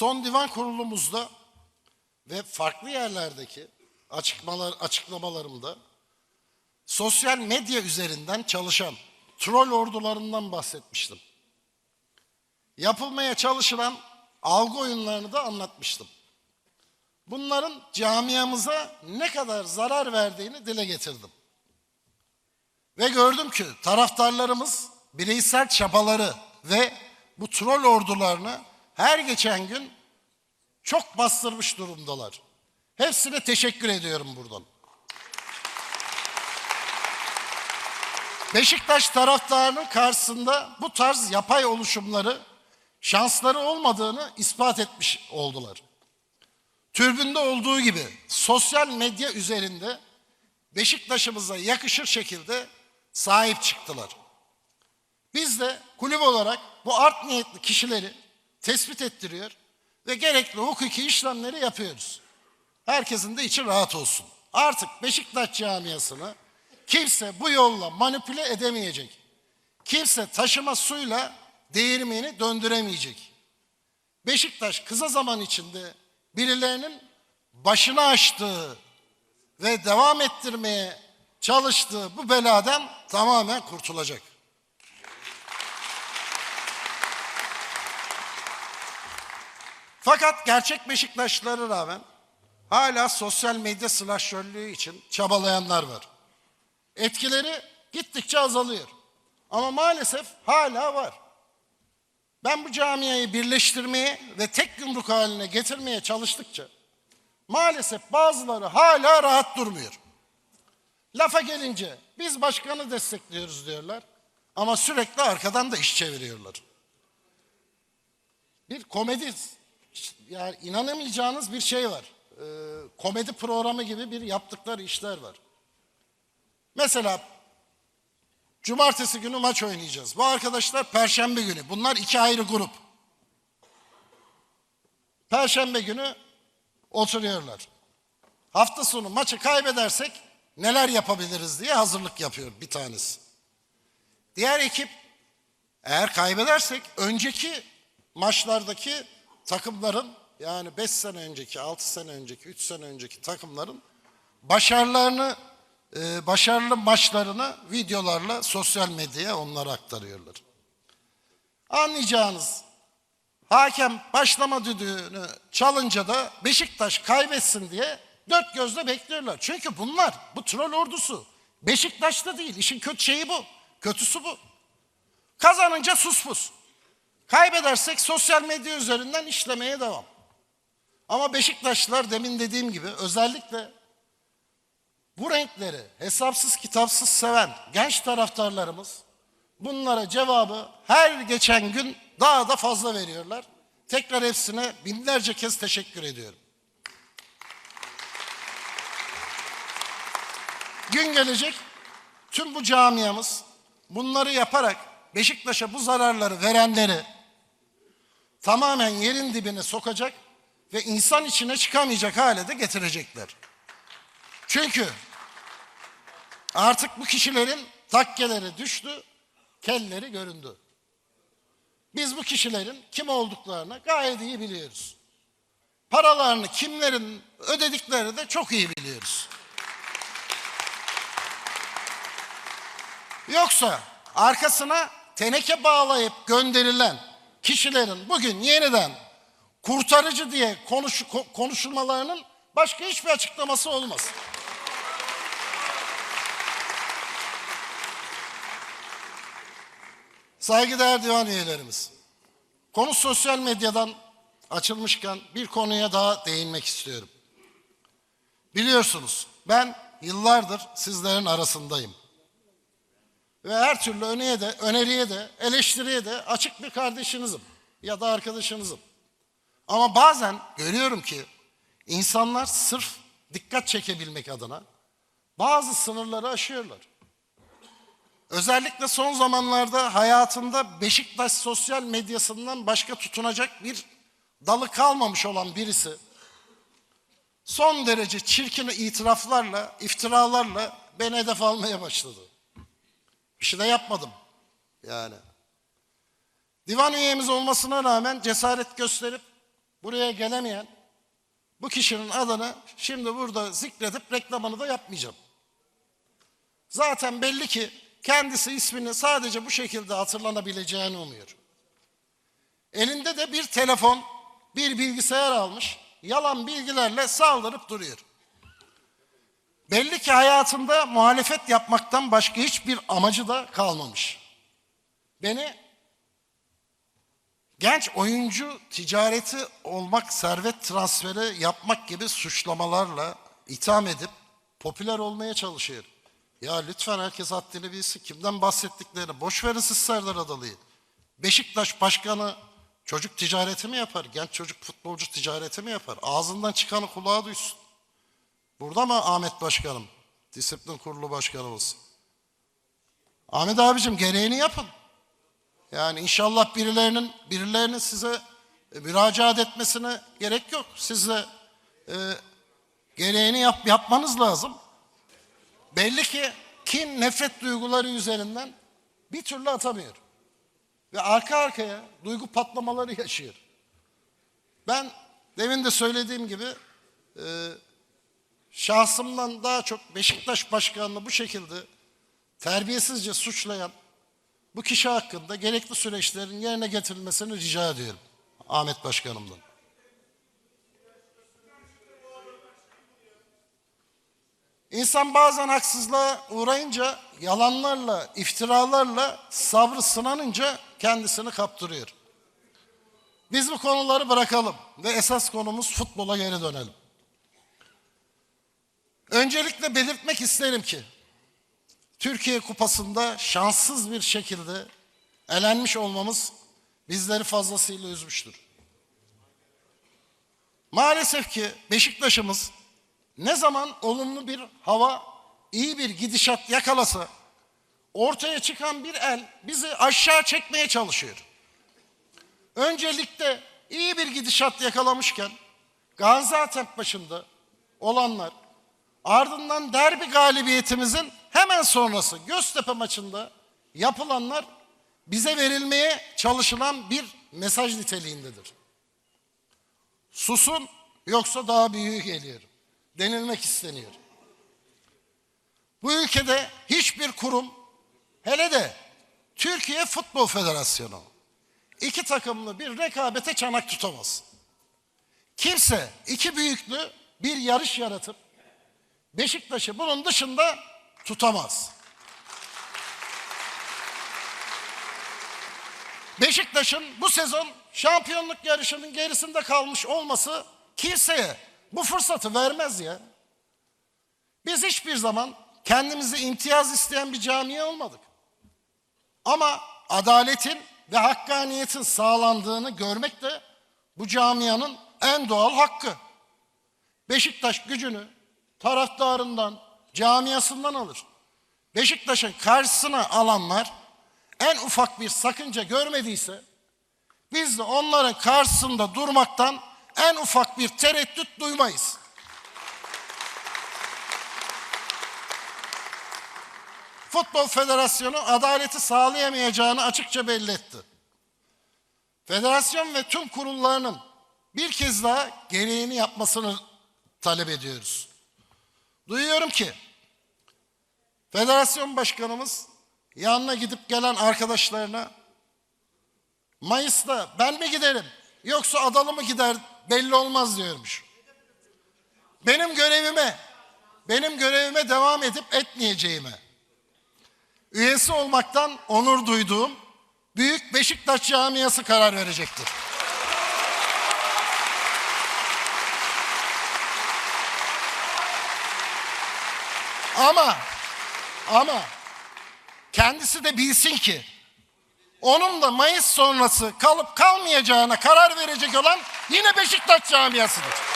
Son divan kurulumuzda ve farklı yerlerdeki açıklamalar, açıklamalarımda sosyal medya üzerinden çalışan troll ordularından bahsetmiştim. Yapılmaya çalışılan algı oyunlarını da anlatmıştım. Bunların camiamıza ne kadar zarar verdiğini dile getirdim. Ve gördüm ki taraftarlarımız bireysel çabaları ve bu troll ordularını her geçen gün çok bastırmış durumdalar. Hepsine teşekkür ediyorum buradan. Beşiktaş taraftarının karşısında bu tarz yapay oluşumları şansları olmadığını ispat etmiş oldular. Türbünde olduğu gibi sosyal medya üzerinde Beşiktaş'ımıza yakışır şekilde sahip çıktılar. Biz de kulüp olarak bu art niyetli kişileri tespit ettiriyor ve gerekli hukuki işlemleri yapıyoruz. Herkesin de içi rahat olsun. Artık Beşiktaş camiasını kimse bu yolla manipüle edemeyecek. Kimse taşıma suyla değirmeni döndüremeyecek. Beşiktaş kısa zaman içinde birilerinin başını açtığı ve devam ettirmeye çalıştığı bu beladan tamamen kurtulacak. Fakat gerçek Beşiktaşlılara rağmen hala sosyal medya slashtörlüğü için çabalayanlar var. Etkileri gittikçe azalıyor. Ama maalesef hala var. Ben bu camiayı birleştirmeye ve tek yumruk haline getirmeye çalıştıkça maalesef bazıları hala rahat durmuyor. Lafa gelince biz başkanı destekliyoruz diyorlar ama sürekli arkadan da iş çeviriyorlar. Bir komedi yani inanamayacağınız bir şey var. Ee, komedi programı gibi bir yaptıkları işler var. Mesela cumartesi günü maç oynayacağız. Bu arkadaşlar perşembe günü. Bunlar iki ayrı grup. Perşembe günü oturuyorlar. Hafta sonu maçı kaybedersek neler yapabiliriz diye hazırlık yapıyor bir tanesi. Diğer ekip eğer kaybedersek önceki maçlardaki takımların yani 5 sene önceki, 6 sene önceki, 3 sene önceki takımların başarılarını, e, başarılı maçlarını videolarla sosyal medyaya onlara aktarıyorlar. Anlayacağınız hakem başlama düdüğünü çalınca da Beşiktaş kaybetsin diye dört gözle bekliyorlar. Çünkü bunlar bu troll ordusu Beşiktaş'ta değil. İşin kötü şeyi bu. Kötüsü bu. Kazanınca sus pus. Kaybedersek sosyal medya üzerinden işlemeye devam. Ama Beşiktaşlılar demin dediğim gibi özellikle bu renkleri hesapsız kitapsız seven genç taraftarlarımız bunlara cevabı her geçen gün daha da fazla veriyorlar. Tekrar hepsine binlerce kez teşekkür ediyorum. Gün gelecek tüm bu camiamız bunları yaparak Beşiktaş'a bu zararları verenleri tamamen yerin dibine sokacak ve insan içine çıkamayacak hale de getirecekler. Çünkü artık bu kişilerin takkeleri düştü, kelleri göründü. Biz bu kişilerin kim olduklarını gayet iyi biliyoruz. Paralarını kimlerin ödediklerini de çok iyi biliyoruz. Yoksa arkasına teneke bağlayıp gönderilen kişilerin bugün yeniden kurtarıcı diye konuş, konuşulmalarının başka hiçbir açıklaması olmaz. Saygıdeğer divan üyelerimiz, konu sosyal medyadan açılmışken bir konuya daha değinmek istiyorum. Biliyorsunuz ben yıllardır sizlerin arasındayım. Ve her türlü öneriye de, öneriye de, eleştiriye de açık bir kardeşinizim ya da arkadaşınızım. Ama bazen görüyorum ki insanlar sırf dikkat çekebilmek adına bazı sınırları aşıyorlar. Özellikle son zamanlarda hayatında Beşiktaş sosyal medyasından başka tutunacak bir dalı kalmamış olan birisi son derece çirkin itiraflarla, iftiralarla beni hedef almaya başladı. Bir şey de yapmadım. Yani. Divan üyemiz olmasına rağmen cesaret gösterip buraya gelemeyen bu kişinin adını şimdi burada zikredip reklamını da yapmayacağım. Zaten belli ki kendisi ismini sadece bu şekilde hatırlanabileceğini umuyor. Elinde de bir telefon, bir bilgisayar almış, yalan bilgilerle saldırıp duruyor. Belli ki hayatında muhalefet yapmaktan başka hiçbir amacı da kalmamış. Beni genç oyuncu ticareti olmak, servet transferi yapmak gibi suçlamalarla itham edip popüler olmaya çalışıyor. Ya lütfen herkes haddini bilsin. Kimden bahsettiklerini. Boş verin siz Serdar Adalı'yı. Beşiktaş başkanı çocuk ticareti mi yapar? Genç çocuk futbolcu ticareti mi yapar? Ağzından çıkanı kulağa duysun. Burada mı Ahmet Başkanım? Disiplin Kurulu Başkanımız. Ahmet abicim gereğini yapın. Yani inşallah birilerinin birilerinin size e, müracaat etmesine gerek yok. Siz de e, gereğini yap, yapmanız lazım. Belli ki kin, nefret duyguları üzerinden bir türlü atamıyor. Ve arka arkaya duygu patlamaları yaşıyor. Ben demin de söylediğim gibi e, şahsımdan daha çok Beşiktaş Başkanı'nı bu şekilde terbiyesizce suçlayan bu kişi hakkında gerekli süreçlerin yerine getirilmesini rica ediyorum Ahmet Başkanımdan. İnsan bazen haksızlığa uğrayınca yalanlarla, iftiralarla sabrı sınanınca kendisini kaptırıyor. Biz bu konuları bırakalım ve esas konumuz futbola geri dönelim. Öncelikle belirtmek isterim ki Türkiye Kupası'nda şanssız bir şekilde elenmiş olmamız bizleri fazlasıyla üzmüştür. Maalesef ki Beşiktaş'ımız ne zaman olumlu bir hava, iyi bir gidişat yakalasa ortaya çıkan bir el bizi aşağı çekmeye çalışıyor. Öncelikle iyi bir gidişat yakalamışken Gaziantep başında olanlar ardından derbi galibiyetimizin hemen sonrası Göztepe maçında yapılanlar bize verilmeye çalışılan bir mesaj niteliğindedir. Susun yoksa daha büyüğü geliyor denilmek isteniyor. Bu ülkede hiçbir kurum hele de Türkiye Futbol Federasyonu iki takımlı bir rekabete çanak tutamaz. Kimse iki büyüklü bir yarış yaratıp Beşiktaş'ı bunun dışında tutamaz. Beşiktaş'ın bu sezon şampiyonluk yarışının gerisinde kalmış olması kimseye bu fırsatı vermez ya. Biz hiçbir zaman kendimizi imtiyaz isteyen bir camiye olmadık. Ama adaletin ve hakkaniyetin sağlandığını görmek de bu camianın en doğal hakkı. Beşiktaş gücünü taraftarından, camiasından alır. Beşiktaş'ın karşısına alanlar en ufak bir sakınca görmediyse biz de onların karşısında durmaktan en ufak bir tereddüt duymayız. Futbol Federasyonu adaleti sağlayamayacağını açıkça belli etti. Federasyon ve tüm kurullarının bir kez daha gereğini yapmasını talep ediyoruz. Duyuyorum ki federasyon başkanımız yanına gidip gelen arkadaşlarına Mayıs'ta ben mi giderim yoksa Adalı mı gider belli olmaz diyormuş. Benim görevime, benim görevime devam edip etmeyeceğime, üyesi olmaktan onur duyduğum Büyük Beşiktaş Camiası karar verecektir. Ama ama kendisi de bilsin ki onun da Mayıs sonrası kalıp kalmayacağına karar verecek olan yine Beşiktaş camiasıdır.